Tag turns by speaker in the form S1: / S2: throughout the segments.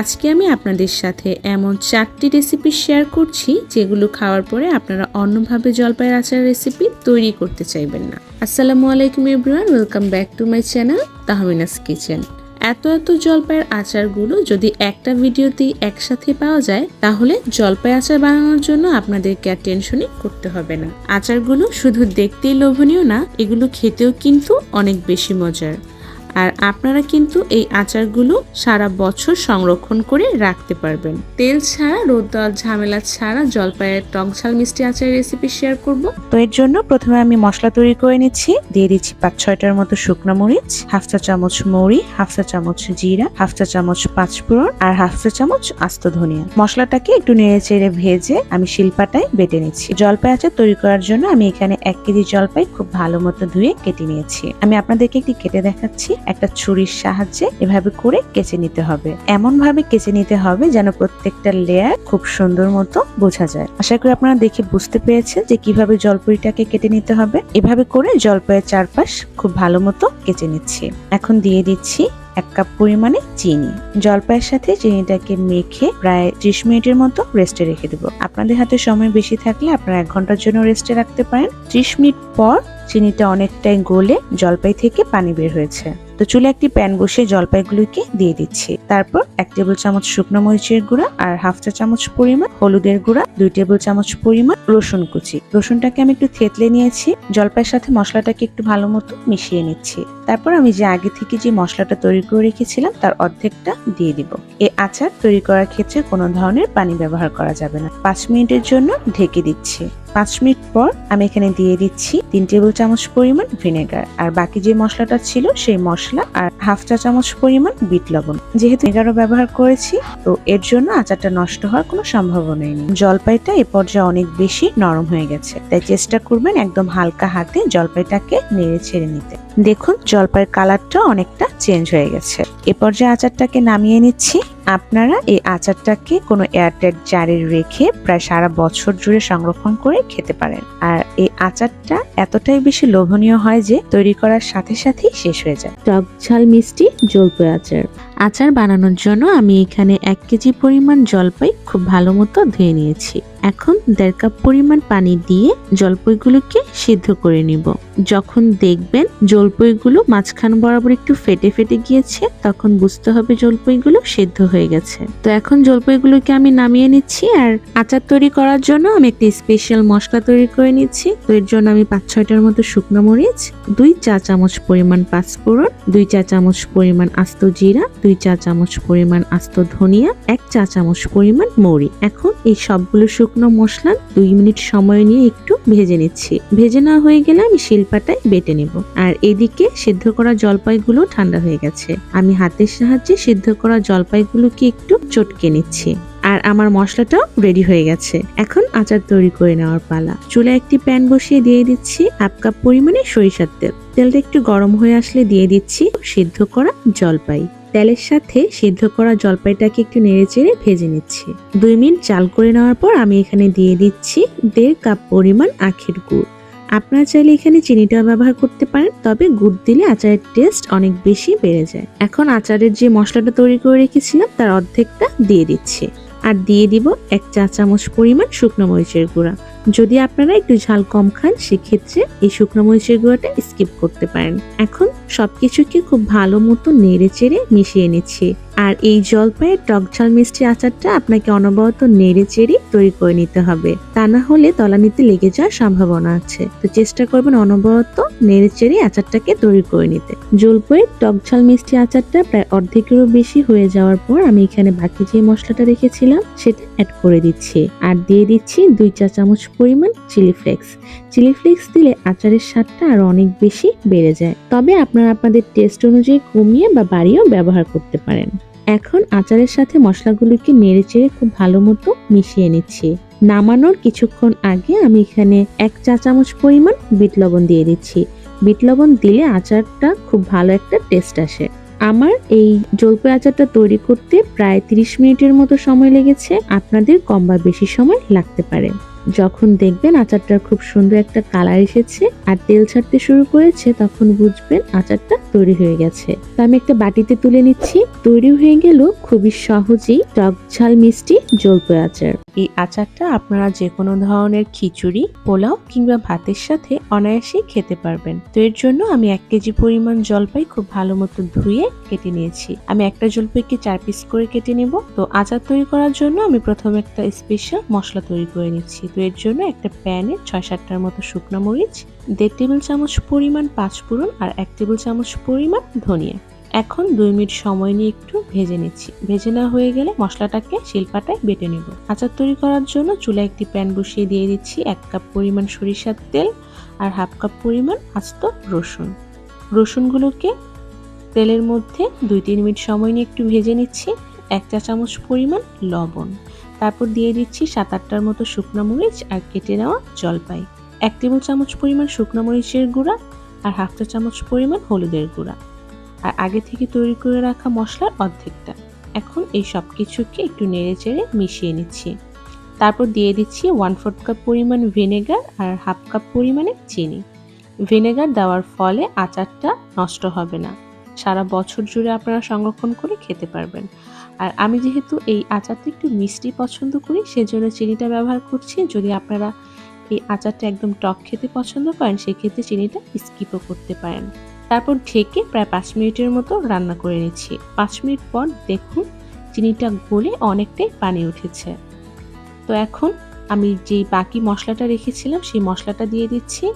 S1: আজকে আমি আপনাদের সাথে এমন চারটি রেসিপি শেয়ার করছি, যেগুলো খাওয়ার পরে আপনারা অন্যভাবে জলপাইয়ের আচার রেসিপি তৈরি করতে চাইবেন না। আসসালামু আলাইকুম everyone welcome back to my channel Tahmina's kitchen এত এত জলপাইয়ের আচারগুলো যদি একটা ভিডিওতেই একসাথে পাওয়া যায়, তাহলে জলপাই আচার বানানোর জন্য আপনাদেরকে আর টেনশনই করতে হবে না। আচারগুলো শুধু দেখতেই লোভনীয় না, এগুলো খেতেও কিন্তু অনেক বেশি মজার। আর আপনারা কিন্তু এই আচারগুলো সারা বছর সংরক্ষণ করে রাখতে পারবেন। তেল ছাড়া রোদ দেওয়ার ঝামেলা ছাড়া জলপাইয়ের টক ঝাল মিষ্টি আচারের রেসিপি শেয়ার করব।
S2: তো এর জন্য প্রথমে আমি মশলা তৈরি করে নিচ্ছি। দিয়ে দিচ্ছি পাঁচ ছয়টার মতো শুকনো মরিচ, হাফ চা চামচ মৌরি, হাফ চা চামচ জিরা, হাফ চা চামচ পাঁচফোড়ন আর হাফ চা চামচ আস্ত ধনিয়া। মশলাটাকে একটু নেড়ে চেড়ে ভেজে আমি শিলপাটায় বেটে নিচ্ছি। জলপাই আচার তৈরি করার জন্য আমি এখানে এক কেজি জলপাই খুব ভালো মতো ধুয়ে কেটে নিয়েছি। আমি আপনাদেরকে একটি কেটে দেখাচ্ছি। একটা ছুরির সাহায্যে এভাবে করে কেচে নিতে হবে। এমন ভাবে কেচে নিতে হবে যেন প্রত্যেকটা লেয়ার খুব সুন্দর মতো বোঝা যায়। আশা করি আপনারা দেখে বুঝতে পেরেছেন যে কীভাবে জলপাইটাকে কেটে নিতে হবে। এভাবে করে জলপাইয়ের চারপাশ খুব ভালো মতো কেচে নিচ্ছি। এখন দিয়ে দিচ্ছি এক কাপ পরিমাণে চিনি। জলপাইয়ের সাথে চিনিটাকে মেখে প্রায় ত্রিশ মিনিটের মতো রেস্টে রেখে দেবো। আপনাদের হাতে সময় বেশি থাকলে আপনারা এক ঘণ্টার জন্য রেস্টে রাখতে পারেন। ত্রিশ মিনিট পর চিনিটা অনেকটাই গলে জলপাই থেকে পানি বের হয়েছে। তো চুলে একটি প্যান বসিয়ে জলপাইগুলোকে দিয়ে দিচ্ছি। তারপর এক টেবিল চামচ শুকনো মরিচের গুঁড়া আর হাফ চা চামচ পরিমাণ হলুদের গুঁড়া, দুই টেবিল চামচ পরিমাণ রসুন কুচি। রসুনটাকে আমি একটু থেতলে নিয়েছি। জলপাইয়ের সাথে মশলাটাকে একটু ভালো মতো মিশিয়ে নিচ্ছি। তারপর আমি যে আগে থেকে যে মশলাটা তৈরি করে রেখেছিলাম, তার অর্ধেকটা দিয়ে দিব। এই আচার তৈরি করার ক্ষেত্রে কোনো ধরনের পানি ব্যবহার করা যাবে না। পাঁচ মিনিটের জন্য ঢেকে দিচ্ছি। পাঁচ মিনিট পর আমি এখানে দিয়ে দিচ্ছি তিন টেবিল চামচ পরিমাণ ভিনেগার। আর বাকি যে মশলাটা ছিল সেই মশলা আর হাফ চা চামচ পরিমাণ বিট লবণ। যেহেতু ভিনেগারও ব্যবহার করেছি, তো এর জন্য আচারটা নষ্ট হওয়ার কোনো সম্ভাবনাই নেই। জলপাইটা এ পর্যায়ে অনেক বেশি নরম হয়ে গেছে, তাই চেষ্টা করবেন একদম হালকা হাতে জলপাইটাকে নেড়ে ছেড়ে নিতে। দেখুন, জলপাইয়ের কালারটা অনেকটা চেঞ্জ হয়ে গেছে। এ পর্যায়ে আচারটাকে নামিয়ে নিচ্ছি। আপনারা এই আচারটাকে কোনো এয়ারটাইট জারে রেখে প্রায় সারা বছর জুড়ে সংরক্ষণ করে খেতে পারেন। আর এই আচারটা এতটাই বেশি লোভনীয় হয় যে তৈরি করার সাথে সাথেই শেষ হয়ে যায়।
S1: টক ঝাল মিষ্টি জলপুর আচার। আচার বানানোর জন্য আমি এখানে এক কেজি পরিমাণ জলপাই খুব ভালো মতো ধুয়ে নিয়েছি। এখন দেড় কাপ পরিমাণ পানি দিয়ে জলপাইগুলোকে সিদ্ধ করে নিব। যখন দেখবেন জলপাইগুলো মাঝখান বরাবর একটু ফেটে ফেটে গিয়েছে, তখন বুঝতে হবে জলপাইগুলো সিদ্ধ হয়ে গেছে। তো এখন জলপাইগুলোকে আমি নামিয়ে নিচ্ছি আর আচার তৈরি করার জন্য আমি একটি স্পেশাল মশলা তৈরি করে নিচ্ছি। তো এর জন্য আমি পাঁচ ছয়টার মতো শুকনো মরিচ, দুই চা চামচ পরিমাণ পাঁচ পাঁচফোড়ন, দুই চা চামচ পরিমাণ আস্ত জিরা দুই চা চামচ পরিমাণ আস্ত ধনিয়া, এক চা চামচ পরিমাণ মৌরি। এখন এই সবগুলো শুকনো মশলা দুই মিনিট সময় নিয়ে একটু ভেজে নিচ্ছি। ভেজে নেওয়া হয়ে গেলে আমি শিলপাটায় বেটে নেব। আর এদিকে সিদ্ধ করা জলপাইগুলো ঠান্ডা হয়ে গেছে। আমি হাতের সাহায্যে সিদ্ধ করা জলপাইগুলোকে একটু চটকে নিচ্ছি। আর আমার মশলাটাও রেডি হয়ে গেছে। এখন আচার তৈরি করে নেওয়ার পালা। চুলে একটি প্যান বসিয়ে দিয়ে দিচ্ছি হাফ কাপ পরিমাণে সরিষার তেল। তেলটা একটু গরম হয়ে আসলে দিয়ে দিচ্ছি সিদ্ধ করা জলপাই। তেলের সাথে সিদ্ধ করা জলপাইটাকে একটু নেড়েচেড়ে ভেজে নিচ্ছি। দুই মিনিট চাল করে নেওয়ার পর আমি এখানে দিয়ে দিচ্ছি দেড় কাপ পরিমাণ আখের গুড়। আপনারা চাইলে এখানে চিনিটাও ব্যবহার করতে পারেন, তবে গুড় দিলে আচারের টেস্ট অনেক বেশি বেড়ে যায়। এখন আচারের যে মশলাটা তৈরি করে রেখেছিলাম, তার অর্ধেকটা দিয়ে দিচ্ছি। আর দিয়ে দিব এক চা চামচ পরিমাণ শুকনো মরিচের গুঁড়া। যদি আপনারা একটু ঝাল কম খান, সেক্ষেত্রে এই শুকনো মরিচের গুঁড়াটা স্কিপ করতে পারেন। এখন সবকিছুকে খুব ভালো মতো নেড়ে চেড়ে মিশিয়ে নিচ্ছি। আর এই জলপাইয়ের টক ঝাল মিষ্টি আচারটা আপনাকে অনবরত নেড়ে চেড়ে তৈরি করে নিতে হবে। তা না হলে তলানিতে লেগে যাওয়ার সম্ভাবনা আছে। তো চেষ্টা করবেন অনবরত নেড়ে চেড়ে আচারটাকে তৈরি করে নিতে। জলপাইয়ের টক ঝাল মিষ্টি আচারটা প্রায় অর্ধেকেরও বেশি হয়ে যাওয়ার পর আমি এখানে বাকি যে মশলাটা রেখেছিলাম সেটা অ্যাড করে দিচ্ছি। আর দিয়ে দিচ্ছি দুই চা চামচ পরিমাণ চিলি ফ্লেক্স চিলি ফ্লেক্স দিলে আচারের স্বাদটা আরও অনেক বেশি বেড়ে যায়। তবে আপনারা আপনাদের টেস্ট অনুযায়ী কমিয়ে বা বাড়িয়েও ব্যবহার করতে পারেন। এখন আচারের সাথে মশলাগুলোকে নেড়ে চেড়ে খুব ভালো মতো মিশিয়ে নিচ্ছি। নামানোর কিছুক্ষণ আগে আমি এখানে এক চা চামচ পরিমাণ বিট লবণ দিয়ে দিচ্ছি। বিট লবণ দিলে আচারটা খুব ভালো একটা টেস্ট আসে। আমার এই জলপাই আচারটা তৈরি করতে প্রায় 30 মিনিটের মতো সময় লেগেছে। আপনাদের কম বা বেশি সময় লাগতে পারে। যখন দেখবেন আচারটার খুব সুন্দর একটা কালার এসেছে আর তেল ছাড়তে শুরু করেছে, তখন বুঝবেন আচারটা তৈরি হয়ে গেছে। তো আমি একটা বাটিতে তুলে নিচ্ছি। তৈরি হয়ে গেল খুবই সহজেই টক ঝাল মিষ্টি জলপাই আচার।
S2: এই আচারটা আপনারা যে কোনো ধরনের খিচুড়ি, পোলাও কিংবা ভাতের সাথে অনায়াসেই খেতে পারবেন। তো এর জন্য আমি এক কেজি পরিমাণ জলপাই খুব ভালো মতো ধুয়ে কেটে নিয়েছি। আমি একটা জলপাইকে চার পিস করে কেটে নেব। তো আচার তৈরি করার জন্য আমি প্রথমে একটা স্পেশাল মশলা তৈরি করে নিচ্ছি। তো এর জন্য একটা প্যানে ছয় সাতটার মতো শুকনো মরিচ, দেড় টেবিল চামচ পরিমাণ পাঁচ পাঁচফোড়ন আর এক টেবিল চামচ পরিমাণ ধনিয়া। এখন দুই মিনিট সময় নিয়ে একটু ভেজে নিচ্ছি। ভেজে নেওয়া হয়ে গেলে মশলাটাকে শিলপাটায় বেটে নেব। আচার তৈরি করার জন্য চুলায় একটি প্যান বসিয়ে দিয়ে দিচ্ছি এক কাপ পরিমাণ সরিষার তেল আর হাফ কাপ পরিমাণ আস্ত রসুন। রসুনগুলোকে তেলের মধ্যে দুই তিন মিনিট সময় নিয়ে একটু ভেজে নিচ্ছি। এক চা চামচ পরিমাণ লবণ। তারপর দিয়ে দিচ্ছি সাত আটটার মতো শুকনো মরিচ আর কেটে নেওয়া জলপাই। এক টেবিল চামচ পরিমাণ শুকনো মরিচের গুঁড়া আর হাফ চা চামচ পরিমাণ হলুদের গুঁড়া। আর আগে থেকে তৈরি করে রাখা মশলার অর্ধেকটা। এখন এই সব কিছুকে একটু নেড়ে চেড়ে মিশিয়ে নিচ্ছি। তারপর দিয়ে দিচ্ছি ওয়ান ফোর্থ কাপ পরিমাণ ভিনেগার আর হাফ কাপ পরিমাণে চিনি। ভিনেগার দেওয়ার ফলে আচারটা নষ্ট হবে না। সারা বছর জুড়ে আপনারা সংরক্ষণ করে খেতে পারবেন। আর আমি যেহেতু এই আচারটা একটু মিষ্টি পছন্দ করি, সেজন্য চিনিটা ব্যবহার করছি। যদি আপনারা এই আচারটা একদম টক খেতে পছন্দ করেন, সেক্ষেত্রে চিনিটা স্কিপও করতে পারেন। তারপর ঢেকে প্রায় পাঁচ মিনিটের মতো রান্না করে নিচ্ছি। পাঁচ মিনিট পর দেখুন চিনিটা গলে অনেকটাই পানি উঠেছে। তো এখন আমি যেই বাকি মশলাটা রেখেছিলাম সেই মশলাটা দিয়ে দিচ্ছি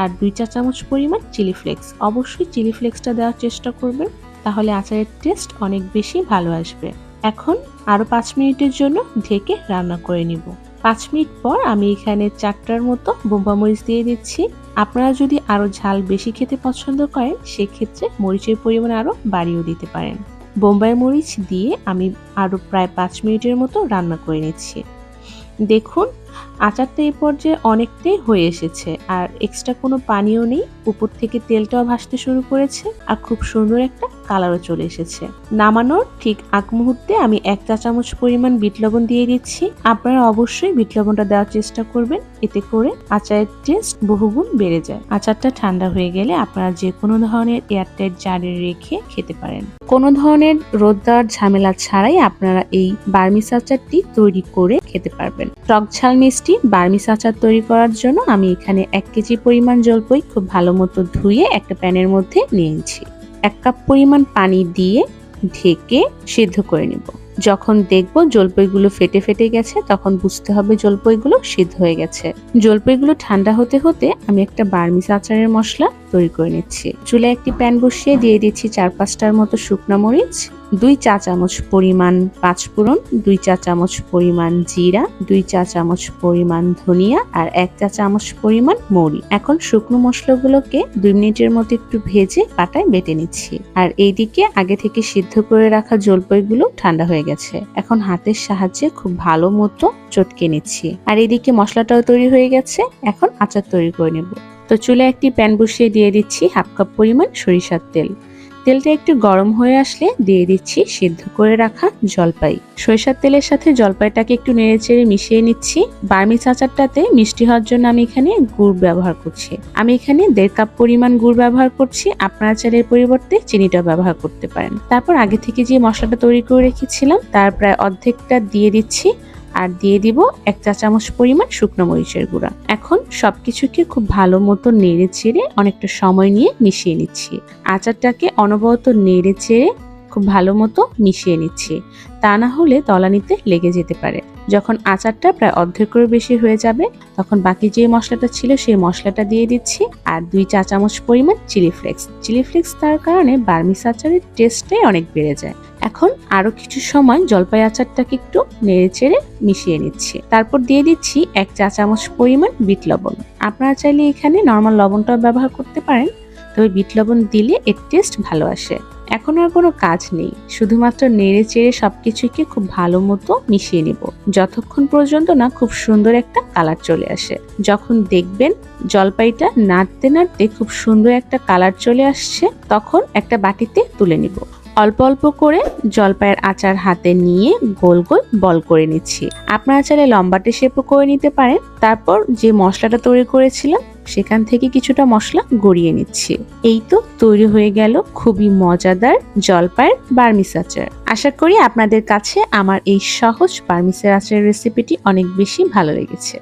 S2: আর দুই চা চামচ পরিমাণ চিলি ফ্লেক্স। অবশ্যই চিলি ফ্লেক্সটা দেওয়ার চেষ্টা করবেন, তাহলে আচারের টেস্ট অনেক বেশি ভালো আসবে। এখন আরও পাঁচ মিনিটের জন্য ঢেকে রান্না করে নিব। পাঁচ মিনিট পর আমি এখানে চারটার মতো বোম্বা মরিচ দিয়ে দিচ্ছি। আপনারা যদি আরও ঝাল বেশি খেতে পছন্দ করেন, সেক্ষেত্রে মরিচের পরিমাণ আরও বাড়িয়েও দিতে পারেন। বোম্বাই মরিচ দিয়ে আমি আরও প্রায় পাঁচ মিনিটের মতো রান্না করে নিচ্ছি। দেখুন আচারটা এই পর্যায়ে অনেকটাই হয়ে এসেছে আর এক্সট্রা কোনো পানীয় নেই, উপর থেকে তেলটাও ভাসতে শুরু করেছে আর খুব সুন্দর একটা কালারও চলে এসেছে। নামানোর ঠিক আগ মুহূর্তে আমি এক চা চামচ পরিমাণ বিট লবণ দিয়ে দিচ্ছি। আপনারা অবশ্যই বিট লবণটা দেওয়ার চেষ্টা করবেন। এতে করে আচারের টেস্ট বহুগুণ বেড়ে যায়। আচারটা ঠান্ডা হয়ে গেলে আপনারা যে কোনো ধরনের এয়ারটাইট জারে রেখে খেতে পারেন। কোনো ধরনের রোদ দেওয়ার ঝামেলা ছাড়াই আপনারা এই বার্মিস আচারটি তৈরি করে খেতে পারবেন। টক ঝাল মিষ্টি বার্মিস আচার তৈরি করার জন্য আমি এখানে এক কেজি পরিমাণ জলপাই খুব ভালো মতো ধুয়ে একটা প্যানের মধ্যে নিয়েছি এক কাপ পরিমাণ পানি দিয়ে ঢেকে সিদ্ধ করে নেব। যখন দেখব জলপাইগুলো ফেটে ফেটে গেছে, তখন বুঝতে হবে জলপাইগুলো সিদ্ধ হয়ে গেছে। জলপাইগুলো ঠান্ডা হতে হতে আমি একটা বার্মিস আচারের মশলা তৈরি করে নিচ্ছি। চুলে একটি প্যান বসিয়ে দিয়ে দিচ্ছি চার পাঁচটার মতো শুকনো মরিচ দুই চা চামচ পরিমাণ পাঁচফোড়ন দুই চা চামচ পরিমাণ জিরা, দুই চা চামচ পরিমাণ ধনিয়া আর এক চা চামচ পরিমাণ মৌরি। এখন শুকনো মশলাগুলোকে দুই মিনিটের মতো একটু ভেজে পাটায় বেটে নিচ্ছি। আর এইদিকে আগে থেকে সিদ্ধ করে রাখা জলপাইগুলো ঠান্ডা হয়ে গেছে। এখন হাতের সাহায্যে খুব ভালো মতো চটকে নিচ্ছি। আর এদিকে মশলাটাও তৈরি হয়ে গেছে। এখন আচার তৈরি করে নেব। তো চুলে একটি প্যান বসিয়ে দিয়ে দিচ্ছি হাফ কাপ পরিমাণ সরিষার তেল। তেলটা একটু গরম হয়ে আসলে দিয়ে দিচ্ছি সিদ্ধ করে রাখা জলপাই। সরিষার তেলের সাথে জলপাইটাকে একটু নেড়ে চেড়ে মিশিয়ে নিচ্ছি। বার্মিস আচারটাতে মিষ্টি হওয়ার জন্য আমি এখানে গুড় ব্যবহার করছি। আমি এখানে দেড় কাপ পরিমাণ গুড় ব্যবহার করছি। আপনার আচারের পরিবর্তে চিনিটা ব্যবহার করতে পারেন। তারপর আগে থেকে যে মশলাটা তৈরি করে রেখেছিলাম, তার প্রায় অর্ধেকটা দিয়ে দিচ্ছি। আর দিয়ে দিব এক চা চামচ পরিমাণ শুকনো মরিচের গুঁড়া। এখন সবকিছুকে খুব ভালো মতো নেড়ে চেড়ে অনেকটা সময় নিয়ে মিশিয়ে নিচ্ছি। আচারটাকে অনবরত নেড়ে চেড়ে খুব ভালো মতো মিশিয়ে নিচ্ছি। তা না হলে তলানিতে লেগে যেতে পারে। যখন আচারটা প্রায় অর্ধেকেরও বেশি হয়ে যাবে, তখন বাকি যে মশলাটা ছিল সেই মশলাটা দিয়ে দিচ্ছি। আর দুই চা চামচ পরিমাণ চিলি ফ্লেক্স। চিলি ফ্লেক্স তার কারণে বার্মিস আচারের টেস্টটাই অনেক বেড়ে যায়। এখন আরও কিছু সময় জলপাই আচারটাকে একটু নেড়ে চেড়ে মিশিয়ে নিচ্ছি। তারপর দিয়ে দিচ্ছি এক চা চামচ পরিমাণ বিট লবণ। আপনারা চাইলে এখানে নর্মাল লবণটাও ব্যবহার করতে পারেন। তবে বিট লবণ দিলে এর টেস্ট ভালো আসে। এখন আর কোনো কাজ নেই। শুধুমাত্র নেড়ে চেড়ে সবকিছুকে খুব ভালো মতো মিশিয়ে নেব। যতক্ষণ পর্যন্ত না খুব সুন্দর একটা কালার চলে আসে। যখন দেখবেন জলপাইটা নাড়তে নাড়তে খুব সুন্দর একটা কালার চলে আসছে, তখন একটা বাটিতে তুলে নিব।
S1: অল্প অল্প করে জলপাইয়ের আচার হাতে নিয়ে গোল গোল বল করে নিচ্ছি। আপনারা চাইলে লম্বাটে শেপও করে নিতে পারেন। তারপর যে মশলাটা তৈরি করেছিলাম সেখান থেকে কিছুটা মশলা গড়িয়ে নিচ্ছি। এই তো তৈরি হয়ে গেল খুবই মজাদার জলপাইয়ের বার্মিস আচার। আশা করি আপনাদের কাছে আমার এই সহজ বার্মিসের আচারের রেসিপিটি অনেক বেশি ভালো লেগেছে।